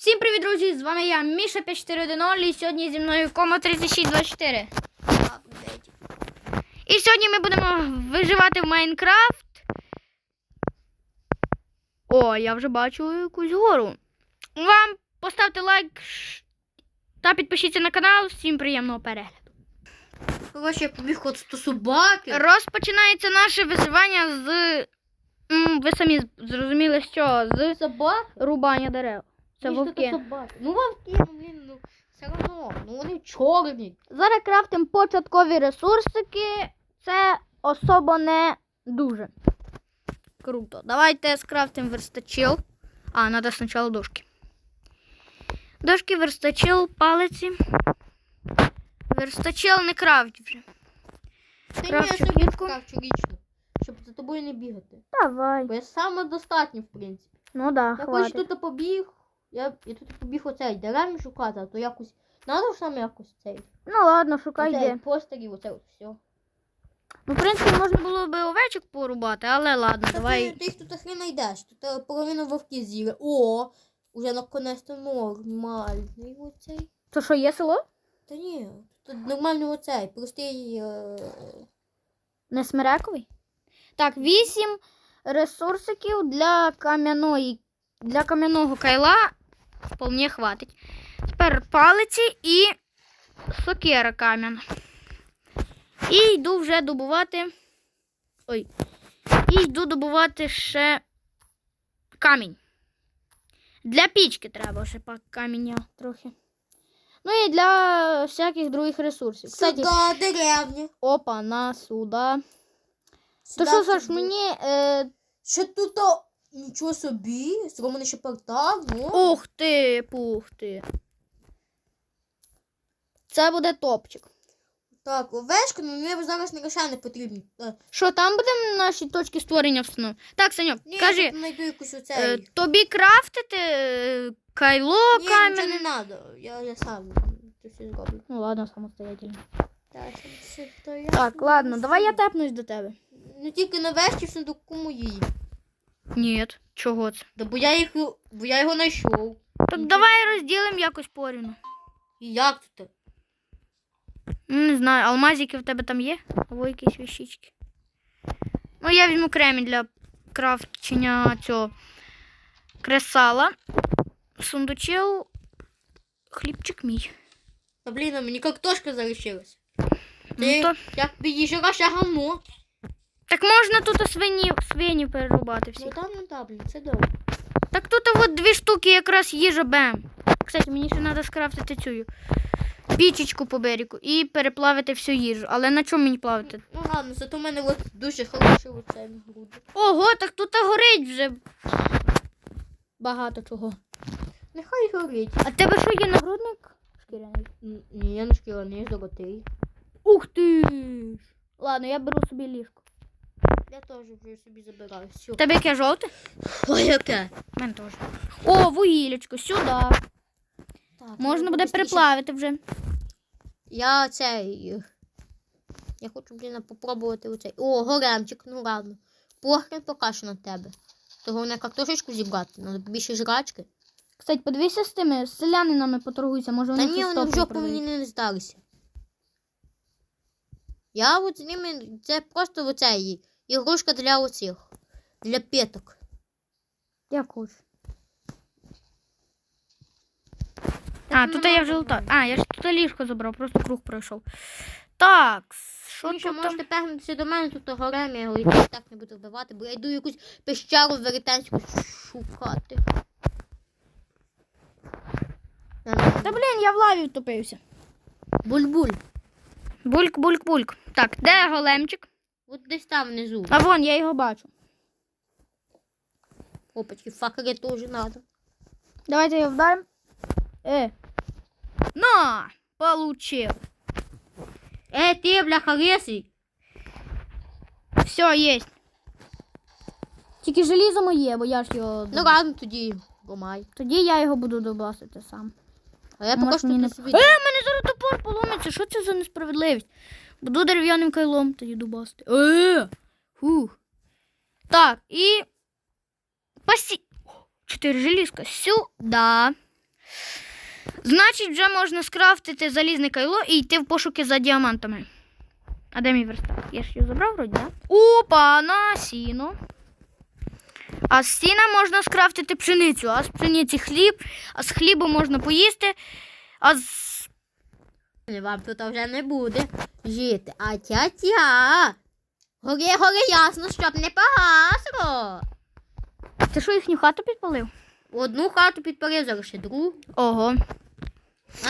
Всім привіт, друзі! З вами я, Міша 5410 і сьогодні зі мною Кома 3624. І сьогодні ми будемо виживати в Майнкрафт. О, я вже бачу якусь гору. Вам поставте лайк та підпишіться на канал. Всім приємного перегляду. Коротше, я побіг от до собаки. Розпочинається наше виживання з. м, Ви самі зрозуміли, що з Собак? рубання дерев. Це Ні, вовки. собаки. Ну вовки, ну блін, ну все одно. Ну вони чорні. Зараз крафтимо початкові ресурсики. Це особо не дуже круто. Давайте скрафтимо верстачил. А, треба спочатку дошки. Дошки, верстачил, палиці. Верстачил не крафт вже. Я Кравчу кравчу річну. Щоб за тобою не бігати. Давай. Бо я самодостатній, в принципі. Ну да, Я хоч хватить. тут побіг. Я, я тут побіг оцей деревні шукати, а то якось. Надо ж саме якось цей. Ну ладно, шукай де. постерів, оце от все. Ну, в принципі, можна було би овечок порубати, але ладно, давай. Ти їх тут хрен знайдеш. Тут е, половину вовки з'їли. О, уже наконець-то нормальний оцей. То що, є село? Та ні, тут нормальний оцей, простий. Е... Не смерековий? Так, вісім ресурсиків для кам'яної. Для кам'яного кайла вполне хватить. Тепер палиці і сокира кам'яна. І йду вже добувати. Ой. І йду добувати ще камінь. Для пічки треба ще каміння трохи. Ну і для всяких других ресурсів. Кстати, Сюда, деревня. опа, на сюди. То що, Саш, мені. Е... Що тут нічого собі, зроблений ще портал, ну. Ух ти, пух ти. Це буде топчик. Так, овечка, ну мені зараз не не потрібні. Е, Що, там будемо наші точки створення встановити? Так, Саньок, Ні, кажи, я тут знайду якусь е, оцей. тобі крафтити е, кайло Ні, нічого камінь. не треба, я, я сам це все зроблю. Ну ладно, самостоятельно. Так, це, то я Так, ладно, давай я тепнусь до тебе. Ну тільки на вещі в сундуку моїй. Ні, чого це? Да бо я їх, бо я його знайшов. Так давай розділимо якось порівну. І як? Ну, не знаю, алмазики в тебе там є? Або якісь вещички. Ну, я візьму кремінь для крафчення цього кресала. Сундучил. Хлібчик мій. А блін, а мені картошка залишилась. Ну, Ти, то... як підійшла ще гамно. Так можна тут свині, свині перерубати всі. Ну там, ну там, це добре. Так тут от дві штуки якраз їжа бем. Кстати, мені ще треба скрафтити цю пічечку по берегу і переплавити всю їжу. Але на чому мені плавити? Ну ладно, зато в мене от дуже хороше оце груди. Ого, так тут горить вже багато чого. Нехай горить. А тебе що є нагрудник? Шкіряний. Ні, я не шкіряний, я золотий. Ух ти! Ладно, я беру собі ліжко. Я теж вже собі забираю. Все. Тебе яке жовте? Ой, яке? Мене теж. О, вугілечко, сюди. Так, Можна ну, буде переплавити вже. Я цей. Я хочу, блін, попробувати оцей. О, горемчик, ну ладно. Похрен поки що на тебе. То головне картошечку зібрати, треба більше жрачки. Кстати, подивися з тими селянинами поторгуйся, може Та вони ні, вони в жопу продають. мені не здалися. Я от з ними, це просто оцей ігрушка для оцих. Для п'яток. Як хочеш. А, тут я вже лутав. А, я ж тут ліжко забрав, просто круг пройшов. Так, що тут? можете там? пегнутися до мене, тут горем, я говорю, я так не буду вбивати, бо я йду якусь пещеру велетенську шукати. Та блін, я в лаві втопився. Буль-буль. Бульк, бульк, бульк. Так, де големчик? От десь там внизу. А вон, я його бачу. Опачки, факели теж надо. Давайте його вдаримо. Е. На! Получив. Е, ти, бляха, лисий. Все, є. Тільки желізо моє, бо я ж його. Ну ладно, тоді ламай. Тоді я його буду добасити сам. А я поки що не- собі. Е, мене зараз топор поломиться. Що це за несправедливість? Буду дерев'яним кайлом тоді дубасти. Е! Фух. Так, і. Пасі. Чотири желізка. Сюда. Значить, вже можна скрафтити залізне кайло і йти в пошуки за діамантами. А де мій верстак? Я ж його забрав вроді, да? Опа, на сіно. А з сіна можна скрафтити пшеницю, а з пшениці хліб, а з хлібу можна поїсти, а з. Вам тут вже не буде жити. А тя-тя. Гори, гори ясно, щоб не погасло. Ти що їхню хату підпалив? Одну хату підпалив, зараз ще другу. Ого.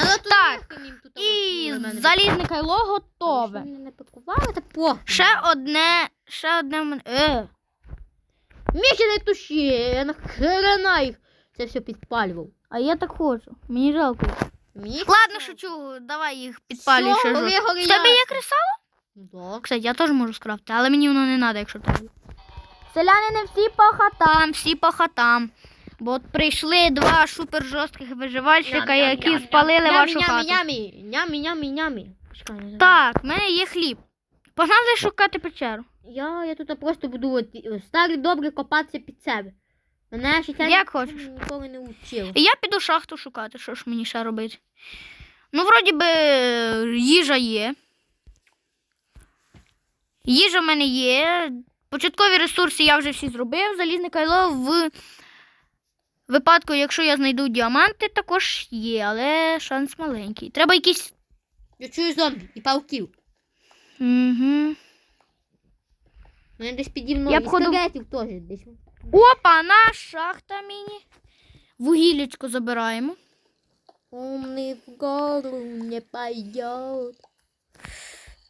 Але тут Так, тут І залізне кайло готове. не та. Ще одне, ще одне мене. Е. Міхі не туші, я нахрена їх це все підпалював. А я так хочу. Мені жалко. Мені Ладно, шучу, давай їх підпалюй ще жорстко. В тебе є кресало? Да. Кстати, я теж можу скрафтити, але мені воно не треба, якщо треба. Селяни не всі по хатам, всі по хатам. Бо от прийшли два супер жорстких виживальщика, які спалили вашу хату. Нямі, нямі, нямі, нямі. Чекай, не знаю. Так, в мене є хліб. Погнали шукати печеру. Я, я тут просто буду от, е, старий добре копатися під себе. Мене ще ця Як хочеш. ніколи не вчив. І я піду шахту шукати, що ж мені ще робити. Ну, вроді би, їжа є. Їжа в мене є. Початкові ресурси я вже всі зробив. Залізне кайло в випадку, якщо я знайду діаманти, також є, але шанс маленький. Треба якісь. Я чую зомбі і пауків. Угу. Мене десь піді мною. Я б скелетів теж десь. Опа, на шахта міні. Вугіллячко забираємо. Умний вгору не пойдет.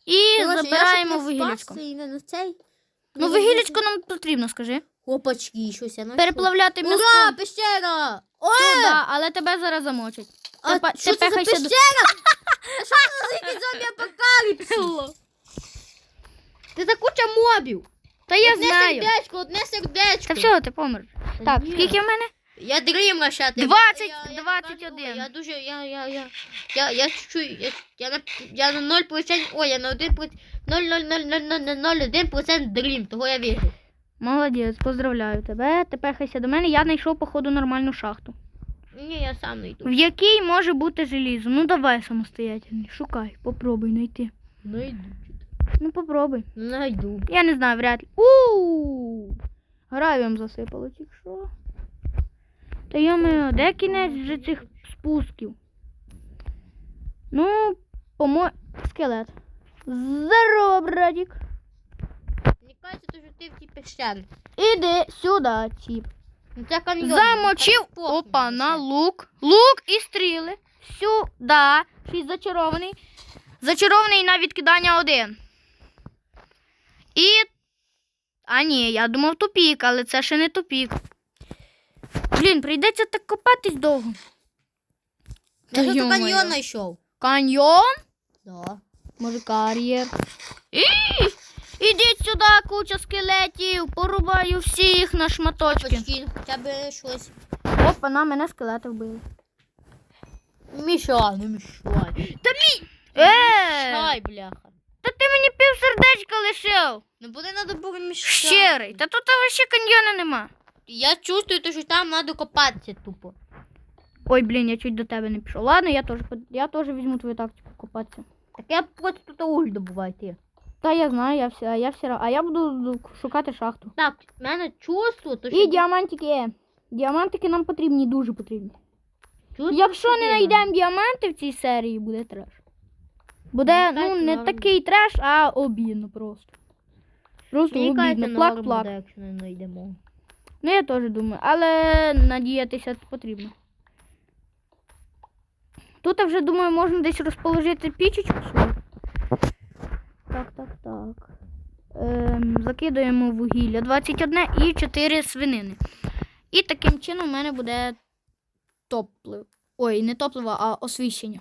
І забираємо вугіллячко. Ну, вугіллячко нам потрібно, скажи. Опачки, щось я знайшов. Переплавляти м'ясо. Ура, пещера! О, да, але тебе зараз замочать. а Ти що це за пехайся до- пещера? А що це за якийсь зомбі апокаліпсис? Це за куча мобів. Та я одне знаю. сердечко, одне сердечко. Та все, ти помер. Так, ні. скільки в мене? Я дрімла ще. ти- 20, я- я 21. така, Я дуже, я, я, я, я, я чуть-чуть, я, я на, я на 0%, ой, я на 1%, 0,00001% дрім, того я вірю. Молодець, поздравляю тебе. Ти пехайся до мене. Я знайшов, походу, нормальну шахту. Ні, я сам не йду. В якій може бути желізо? Ну давай самостоятельно. Шукай, попробуй знайти. Йду. Ну попробуй. Не йду. Я не знаю, вряд ли. У Гравієм засипало, чи що? Та йоми, де кінець вже цих спусків? Ну, помо... скелет. Здорово, братик. Мені кажеться, що ти в тій пещері. Іди сюди, чіп. Ну це каньйон. Замочив. Опа, на лук. Лук і стріли. Сюди. Шість зачарований. Зачарований на відкидання один. І. А ні, я думав тупік, але це ще не тупік. Блін, прийдеться так копатись довго. Я тут каньйон знайшов. Каньйон? Да. Може, кар'єр. І! Ідіть сюди, куча скелетів, порубаю всіх на шматочки. Почти, хоча б щось. Опа, на мене скелети вбили. Мішай, не мішай. Та Е! мішай, бляха. Та ти мені пів сердечка лишив. Не буде треба було мішати. Щирий. Та тут ще каньйона нема. Я чувствую, то, що там треба копатися тупо. Ой, блін, я чуть до тебе не пішов. Ладно, я теж я теж візьму твою тактику копатися. Так я просто тут уголь добуваю ти. Та я знаю, я все, я все, а я буду шукати шахту. Так, в мене чувство, то І діамантики є. Діамантики нам потрібні, дуже потрібні. чувство, Якщо не знайдемо діаманти в цій серії, буде треш. Буде, Мені ну, не норм. такий треш, а обідно просто. Просто Мені обідно. Плак-плак. буде, якщо не знайдемо. Ну, я теж думаю, але надіятися потрібно. Тут вже, думаю, можна десь розположити пічечку свою. Так, так, так. Ем, закидуємо вугілля 21 і 4 свинини. І таким чином у мене буде топливо. Ой, не топливо, а освіщення.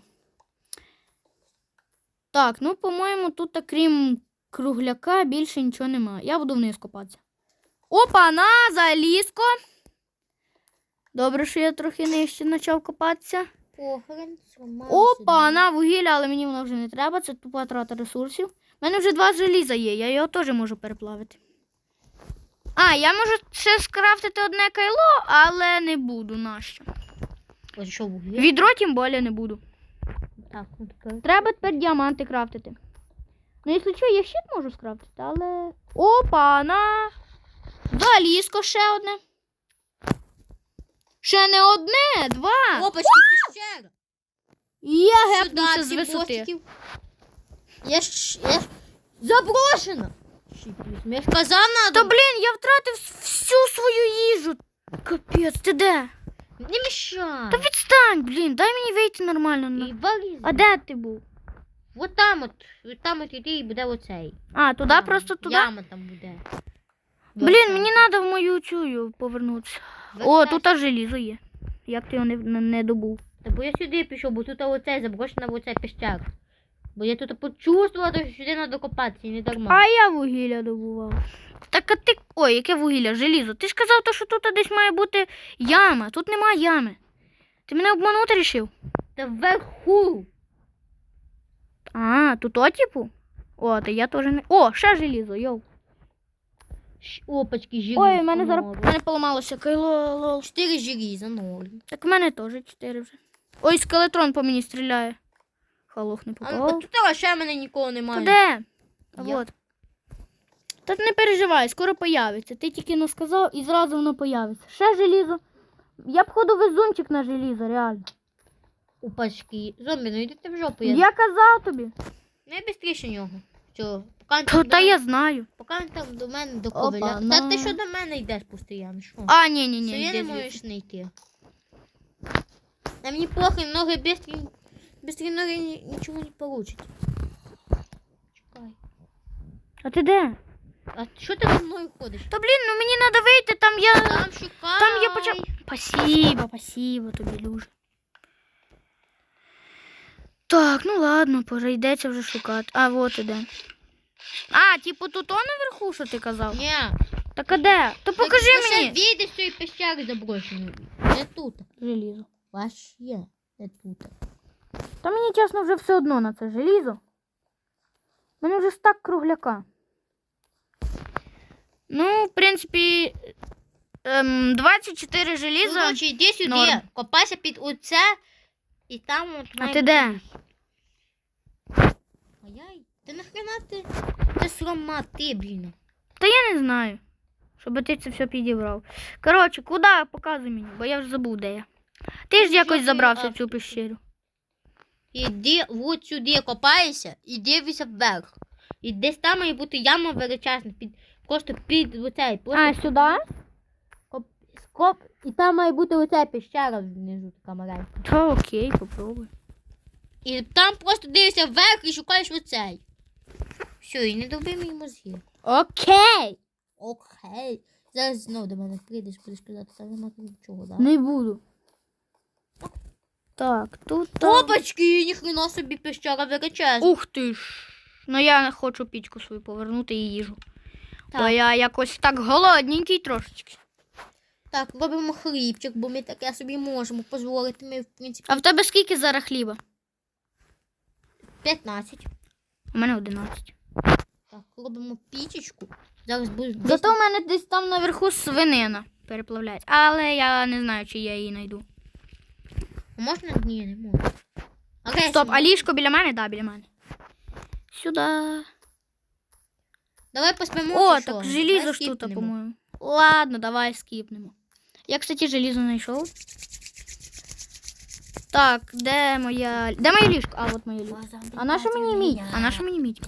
Так, ну, по-моєму, тут, крім кругляка, більше нічого немає. Я буду вниз копатися. Опа, на залізко. Добре, що я трохи нижче почав копатися. Опа, на вугілля, але мені воно вже не треба. Це тупа трата ресурсів. У мене вже два желіза є, я його теж можу переплавити. А, я можу ще скрафтити одне кайло, але не буду нащо. Відро тим більше не буду. Так, ну тепер. Треба тепер діаманти крафтити. Ну, якщо що, я щит можу скрафтити, але. Опа, на. Залізко ще одне. Ще не одне, два. Опачки, пещера. І я гепнувся з висоти. Я ж, я ж заброшена. Я ж казав Та блін, я втратив всю свою їжу. Капець, ти де? Не мішай. Та відстань, блін, дай мені вийти нормально. на- І валіз. А де ти був? Вот там от, от там от іди і буде оцей. А, туди, Яма. просто туди. Яма там буде. Блін, мені треба в мою цю повернутися. О, тут аж желізо є. Як ти його не, не, не добув? Та бо я сюди пішов, бо тут оцей заброшена в оцей пещера. Бо я тут почувствувала, що сюди треба копатися, і не дарма. А я вугілля добував. Так а ти. Ой, яке вугілля, желізо. Ти ж казав, то, що тут десь має бути яма. Тут нема ями. Ти мене обманути рішив? Та вверху. А, тут о, типу? О, то я теж не. О, ще желізо, йоу. Щ- Опачки, желізо. Ой, в мене зараз в мене поламалося кайло лол. Чотири желіза, ноль. Так в мене теж чотири вже. Ой, скелетрон по мені стріляє. Халох не А ну, попав. от тут ще мене нікого Та немає. де? А Вот. Та не переживай, скоро появиться. Ти тільки не сказав і зразу воно появиться. Ще желізо. Я б ходу везунчик на желізо, реально. Опачки. Зомбі, ну йди ти в жопу. Я... Я казав тобі. Найбистріше нього. Все. Поки Та, там та я знаю. Поки він там до мене Опа, доковиля. ну. Ти що до мене йдеш постійно? Що? А, ні, ні, ні. Що я не можеш не йти. Та мені похуй, ноги бистрі. Бистрі ноги ні- нічого не получить. Чекай. А ти де? А що ти за мною ходиш? Та блін, ну мені треба вийти, там я. Там шукай. Там я почав. Спасибо, спасибо тобі, дуже. Так, ну ладно, прийдеться вже шукати. А, вот іде. А, типу тут он наверху, що ти казав? Ні. Так а де? То покажи Ти мені. ще вийди з цієї пещери заброшеної. Не тут. Желізо. Ваш є. Не тут. Та мені чесно вже все одно на це желізо. Мене вже стак кругляка. Ну, в принципі, ем, 24 желіза. Короче, йди сюди, Норм. копайся під оце, і там от А має ти бути де? ліс. А я Та нахрена ти? Це срома ти, блін. Та я не знаю. Щоб ти це все підібрав. Коротше, куди показуй мені, бо я вже забув, де я. Ти ж Ну, якось забрався в цю пещеру. Іди от сюди, копайся, і дивися вверх. І десь там має бути яма величезна, під, просто під оцей. Просто А, сюди? Коп, скоп, і там має бути оця пещера внизу така маленька. Та окей, попробуй. І там просто дивишся вверх і шукаєш оцей. Все, і не доби мої мозги. Окей. Окей. Зараз знов до мене прийдеш, будеш казати, та нема тут нічого, да? Не буду. Так, тут. Опачки, ніхрена собі пещера величезна. Ух ти ж. Ну я хочу пічку свою повернути і їжу. Так. Бо я якось так голодненький трошечки. Так, робимо хлібчик, бо ми таке собі можемо дозволити. Ми, в принципі, А в тебе скільки зараз хліба? 15. У мене 11. Так, робимо пічечку. Зараз буде. Зато в мене десь там наверху свинина переплавляється. Але я не знаю, чи я її знайду. Можна? Ні, не можна. Окей, Стоп, а ліжко біля мене? Да, біля мене. Сюди. Давай поспимо. О, так желізо ж тут, по-моєму. Ладно, давай скіпнемо. Я, кстати, желізо знайшов. Так, де моя. Де моє ліжко? А, от моє ліжко. А на що мені мідь? А на що мені мідь?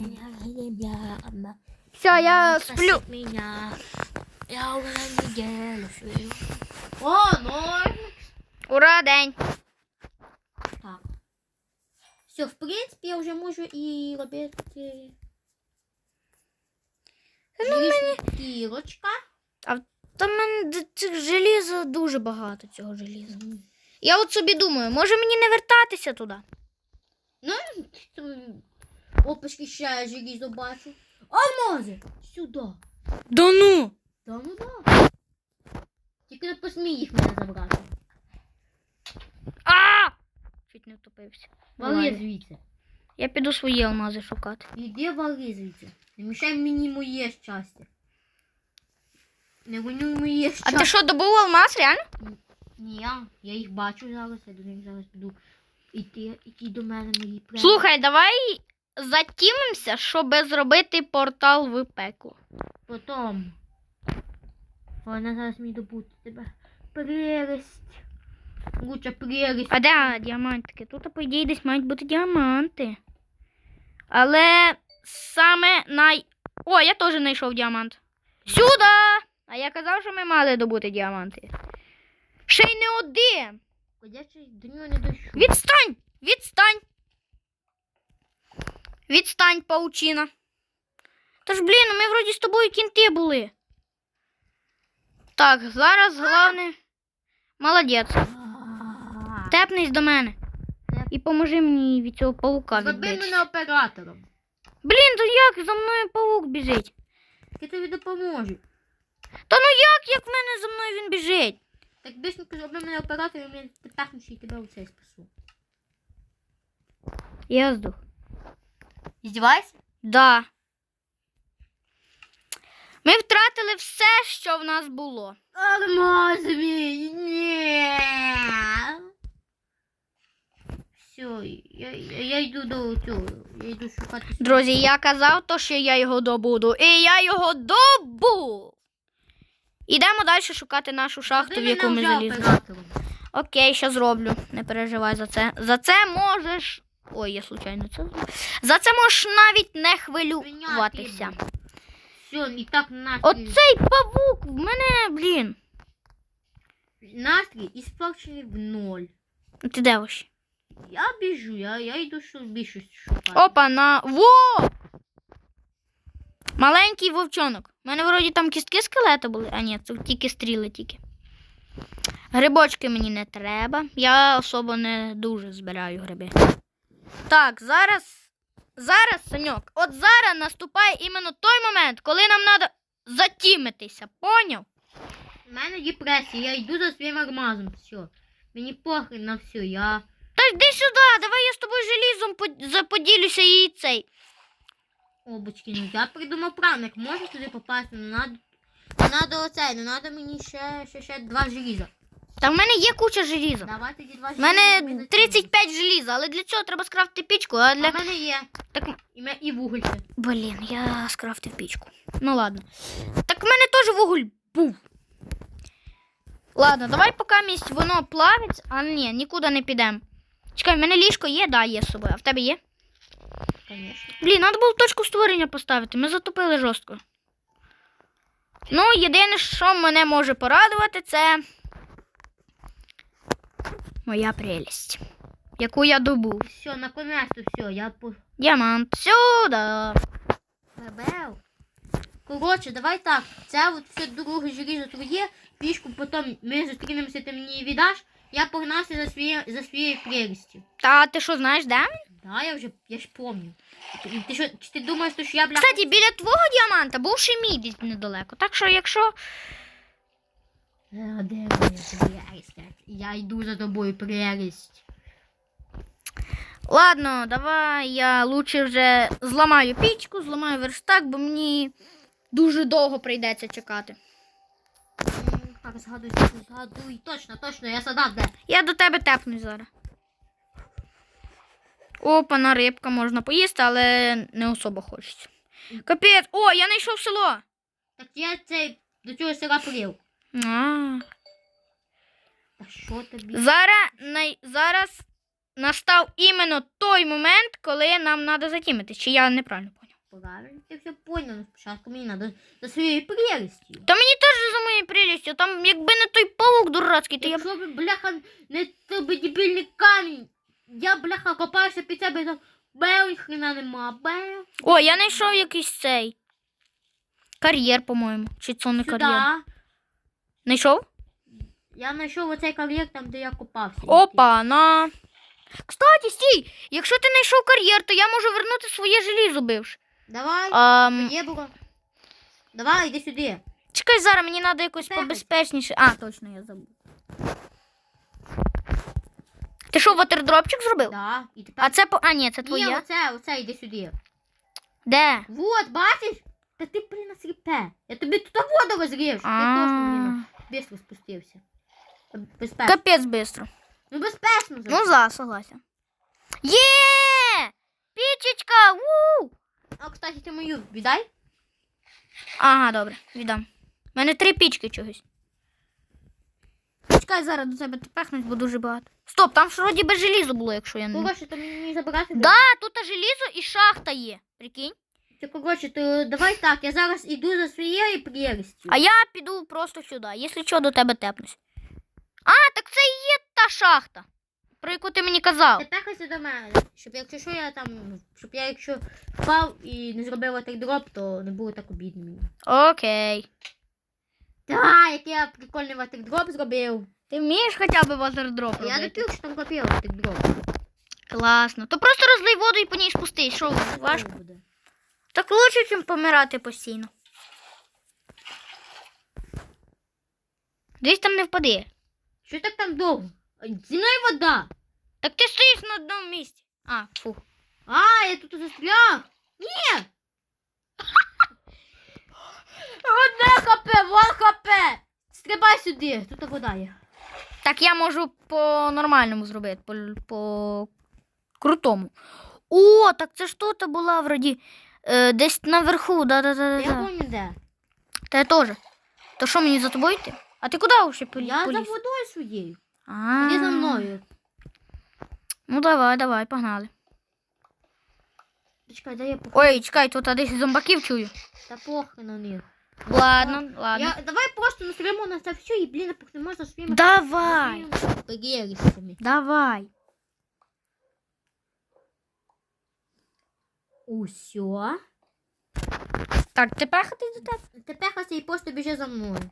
Все, я сплю. Меня. Я уже неделю сплю. О, ну. Ура, день. Все, в принципі, я вже можу і робити. Желізна кірочка. Та в мене цих желіза дуже багато цього желіза. Я от собі думаю, може мені не вертатися туди? Опачки ще желізо бачу. Алмази! Сюди. Да ну! Да ну да. Тільки не посмій їх мене забрати. А! Чуть не втопився. Вали звідси. Я піду свої алмази шукати. Іди вали звідси. Не мішай мені моє щастя. Не гонюй моє А щастя. ти що, добув алмаз, реально? Ні, я, я їх бачу зараз, я до них зараз буду йти, йти до мене мої прямо. Слухай, давай затімимося, щоб зробити портал в пекло. Потом. Вона зараз мені добути тебе. Прелесть. Лучше прелесть. А де діамантики? Тут, по ідеї, десь мають бути діаманти. Але саме най. О, я теж знайшов діамант. Сюди! А я казав, що ми мали добути діаманти. Ще й не один. До нього не дощу. Відстань! Відстань! Відстань, паучина. Та ж, блін, ми вроді з тобою кінти були. Так, зараз головне. Молодець. Тепнись до мене. І поможи мені від цього паука Зроби мене оператором. Блін, то як за мною паук біжить? Я тобі допоможу. Та ну як, як в мене за мною він біжить? Так бисенько зроби мене оператором, я тепер й тебе у цей спасу. Я здох. Здівайся? Да. Ми втратили все, що в нас було. Алмаз мій, ні. Все, я, я, йду до цього, я йду шукати. Друзі, я казав то, що я його добуду. І я його добув. Ідемо далі шукати нашу шахту, в яку ми залізли. Окей, що зроблю. Не переживай за це. За це можеш. Ой, я случайно це. За це можеш навіть не хвилюватися. Все, і так настрій. Оцей павук в мене, блін. Настрій іспорчений в ноль. Ти де вообще? Я біжу, я, я йду що більше шукати. Опа, на. Во! Маленький вовчонок. У мене вроді там кістки скелета були. А ні, це тільки стріли тільки. Грибочки мені не треба. Я особо не дуже збираю гриби. Так, зараз. Зараз, Саньок, от зараз наступає іменно той момент, коли нам треба затімитися. Поняв? У мене депресія, я йду за своїм армазом, все. Мені похрен на все, я. Та йди сюди, давай я з тобою желізом заподілюся і цей. Обочки, ну я придумав план, як можна туди попасти, не надо. Не надо оцей, не надо мені ще, ще, ще два желіза. Та в мене є куча желіза. Давай тоді два У желіза. мене ми затімимо. 35 желіза, але для цього треба скрафтити пічку, а А в мене є. Так, І, ме- і вугільце. блін, я скрафтив пічку. Ну ладно. Так в мене теж вуголь був. Ладно, давай поки місць воно плавиться. А ні, нікуди не підемо. Чекай, в мене ліжко є, да, є з собою. А в тебе є? Конечно. Блін, треба було точку створення поставити. Ми затопили жорстко. Ну, єдине, що мене може порадувати, це моя прелість, яку я добув. Все, наконец-то все, я по... Діамант. Сюди. Бебел. Коротше, давай так. Це от все друге желізо твоє, пішку потім ми зустрінемося, ти мені віддаш. Я погнався за своєю за своєю прелістю. Та ти що знаєш, де? Да, я вже я ж помню. Ти що, чи ти думаєш, що я бля. Кстати, біля твого діаманта був ще мій десь недалеко. Так що, якщо. Е, Де моя прелість? Я йду за тобою прелість. Ладно, давай я лучше вже зламаю пічку, зламаю верстак, бо мені дуже довго прийдеться чекати. Так, згадуй, згадуй. Точно, точно, я задав де. Я до тебе тепнусь зараз. Опа, на рибка можна поїсти, але не особо хочеться. Капець, о, я знайшов село. Так я цей до цього села прив. А. Та що тобі? Зараз, най... зараз настав іменно той момент, коли нам треба затімити. Чи я неправильно поняв? Правильно, ти все поняв. Ну, Спочатку мені треба за своєю прелістю. Та мені теж за моєю прелістю, там якби не той павук дурацький, то я б. Якщо б, бляха, не тобі дебільний камінь, я, бляха, копаюся під себе і там беу, хрена нема, беу. О, я знайшов якийсь цей. Кар'єр, по-моєму. Чи це не кар'єр? Сюда. Знайшов? Я знайшов оцей кар'єр там, де я копався. Опа, на. Кстати, стій! Якщо ти знайшов кар'єр, то я можу вернути своє желізо бивш. Давай, Ам, є було. Давай, іди сюди. чекай, зараз мені треба якось Тепер. побезпечніше. А, точно, я забув. Ти що, ватердропчик зробив? Да. І тепер... А це по. А, ні, це Ні, оце, оце, іди сюди. Де? Вот, бачиш? Та ти, блін, сліпе. Я тобі тут воду розріжу. Ти точно, блін, бістро спустився. Безпечно. Капець бистро. Ну безпечно. Ну, за, согласен. Є! Пічечка! Ву! А, кстати, ти мою віддай. Ага, добре, віддам. У мене три пічки чогось. Чекай, зараз до тебе тепехнуть, бо дуже багато. Стоп, там ж вроді би желізо було, якщо я не. Коротше, то мені забирати. Да, тут желізо і шахта є. Прикинь. Ти, коротше, то давай так, я зараз іду за своєю прелістю. А я піду просто сюди, якщо що, до тебе тепнусь. А, так це і є та шахта, про яку ти мені казав. Ти до мене, щоб якщо що я там, щоб я якщо впав і не зробив так дроп, то не було так обідно мені. Окей. Так, який я прикольний дроп зробив. Ти вмієш хоча б вазердроп А я не робити? пив, що там ватик дроп. Класно. То просто розлий воду і по ній спустись. Що, важко? буде. Так лучше, ніж помирати постійно. Десь там не впади. Що так там довго? Зі мною вода. Так ти стоїш на одному місці. А, фу. А, я тут застряг. Ні. Одне хп, вон хп. Стрибай сюди, тут вода є. Так я можу по нормальному зробити, по, по крутому. О, так це ж тут була вроді. Е, десь наверху, да-да-да. Я помню де. Та я теж. То що мені за тобою йти? А ти куди ще поліз? Я за водою своєю. А, Іди за мною. Ну давай, давай, погнали. Чекай, дай я. Ой, чекай, тут а десь зомбаків чую. Та похрен на них. Ладно, ладно. Я, давай просто настремо на це все і, блін, похнемо за своїми... Давай, Прелістями. давай. Усьо. Так, ти пехати до тебе? Тепер і просто біжи за мною.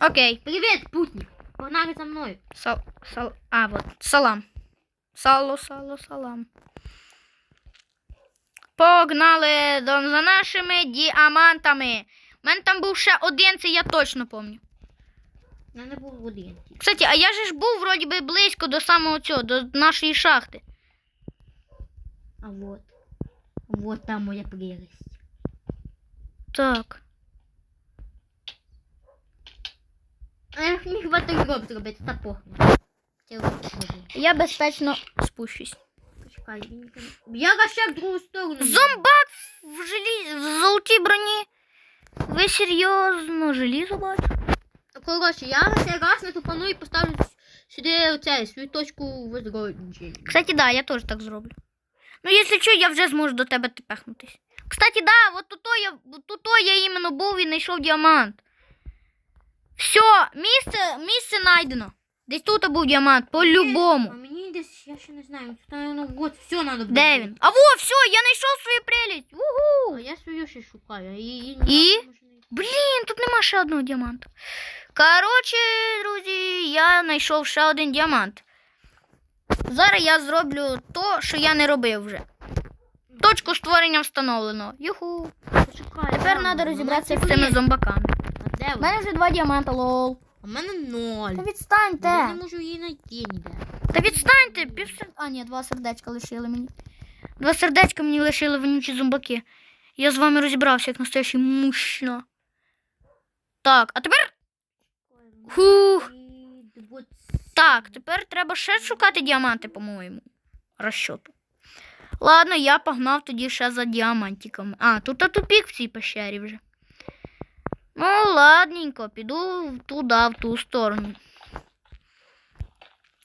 Окей. Привіт, путник. Погнали за мною. Сал, сал, а, вот, салам. Сало, сало, салам. Погнали до, за нашими діамантами. У мене там був ще один, це я точно пам'ятаю. Я не був один. Кстати, а я же ж був вроді би близько до самого цього, до нашої шахти. А вот. Вот там моя прелесть. Так. А я ж міг ватергроб зробити, та похрен. Я безпечно спущусь. Почекай, він Я ще в другу сторону. Зомбак в желі... в золотій броні. Ви серйозно желізо бачу? Коротше, я на цей раз не тупану і поставлю сюди оце, свою точку возродження. Кстати, да, я теж так зроблю. Ну, якщо що, я вже зможу до тебе тепехнутись. Кстати, да, от тут я, тут я іменно був і знайшов діамант. Все, місце, місце знайдено. Десь тут був діамант, по-любому. мені десь, я ще не знаю, тут, наверное, вот, все надо буде. Де він? А во, все, я знайшов свою прелість. А Угу. я свою ще шукаю, а І? можу знайти. Блін, тут нема ще одного діаманту. Коротше, друзі, я знайшов ще один діамант. Зараз я зроблю то, що я не робив вже. Точку створення встановлено. Юху. Почекай, Тепер треба розібратися Вона з цими зомбаками. Де У мене вже два діаманта, лол. А в мене ноль. Та Я не можу її знайти ніде. Та відстаньте. півсер... А, ні, два сердечка лишили мені. Два сердечка мені лишили вонючі зомбаки. Я з вами розібрався, як настоящий мужчина. Так, а тепер. Хух. Так, тепер треба ще шукати діаманти, по-моєму. Розчоту. Ладно, я погнав тоді ще за діамантиками. А, тут а тупік в цій пещері вже. Ну, ладненько, піду туди, в ту сторону.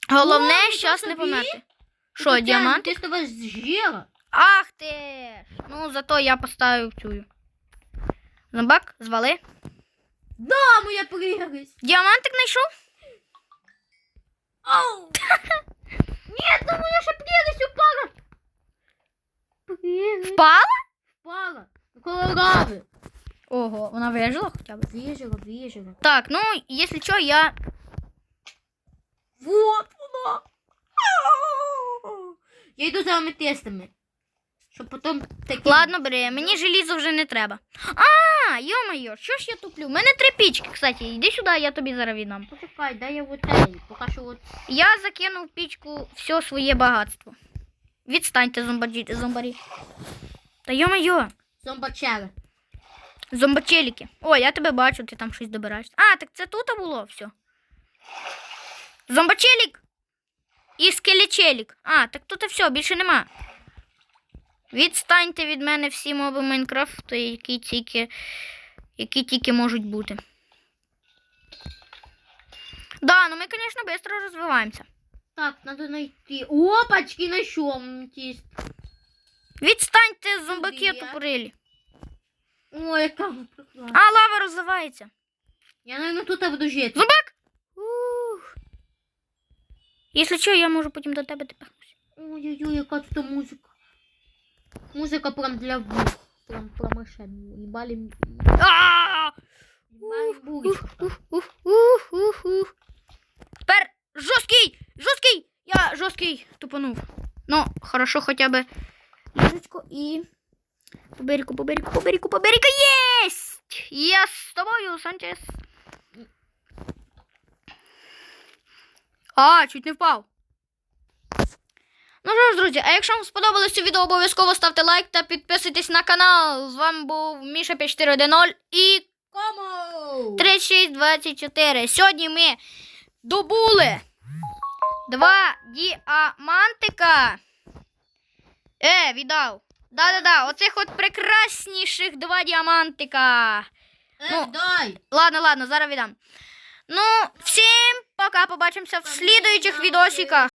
Головне, О, щас не померти. Ти Що, діамант? Ти з тебе зжила. Ах ти! ж! Ну, зато я поставив цю. Зомбак, звали. А, моя прелесть. Діамантик знайшов? Ау! Ні, там моя ще прелесть упала. Прелесть Впала? впала. Колорави. Ого, вона вижила хоча б. Вижила, вижила. Так, ну, якщо що, я Вот вона. Я йду за аметистами. Щоб потім такі... Ладно, бери, мені желізо вже не треба. А, йо-моє, що ж я туплю? У мене три пічки, кстати. Йди сюди, я тобі зараз віддам. Почекай, дай я вот цей. Поки що от... Я закинув в пічку все своє багатство. Відстаньте, зомбарі. зомбарі. Та йо-моє, Зомбачери. Зомбачеліки. О, я тебе бачу, ти там щось добираєш. А, так це тут було все. Зомбачелік і скелечелік. А, так тут все, більше нема. Відстаньте від мене всі моби Майнкрафту, які тільки, які тільки можуть бути. Да, ну ми, звісно, швидко розвиваємося. Так, надо найти. Опачки, на тіст? Відстаньте, зомбаки тупорилі. Ой, яка прекрасна. А, лава розливається. Я, наверное, тут буду жити. Зомбак! Ух. Якщо що, я можу потім до тебе тепехнуся. Ой-ой-ой, яка тут музика. Музика прям для вух. Прям промишен. Їбалі. А! Їбалі. Ух, ух, ух, ух, ух. Тепер жорсткий! Жорсткий! Я жорсткий тупанув. Ну, хорошо, хоча б ліжечко і. По берегу, по берегу, по берегу, по берегу. Єсть! Я з тобою, Санчес. А, чуть не впав. Ну що ж, друзі, а якщо вам сподобалось це відео, обов'язково ставте лайк та підписуйтесь на канал. З вами був Міша 5410 і Кому? 3624. Сьогодні ми добули два діамантика. Е, віддав. Да-да-да, оцих от прекрасніших два діамантика. Е, Ну. дай. Ладно, ладно, зараз віддам. Ну, всім пока, побачимося в слідуючих відосиках.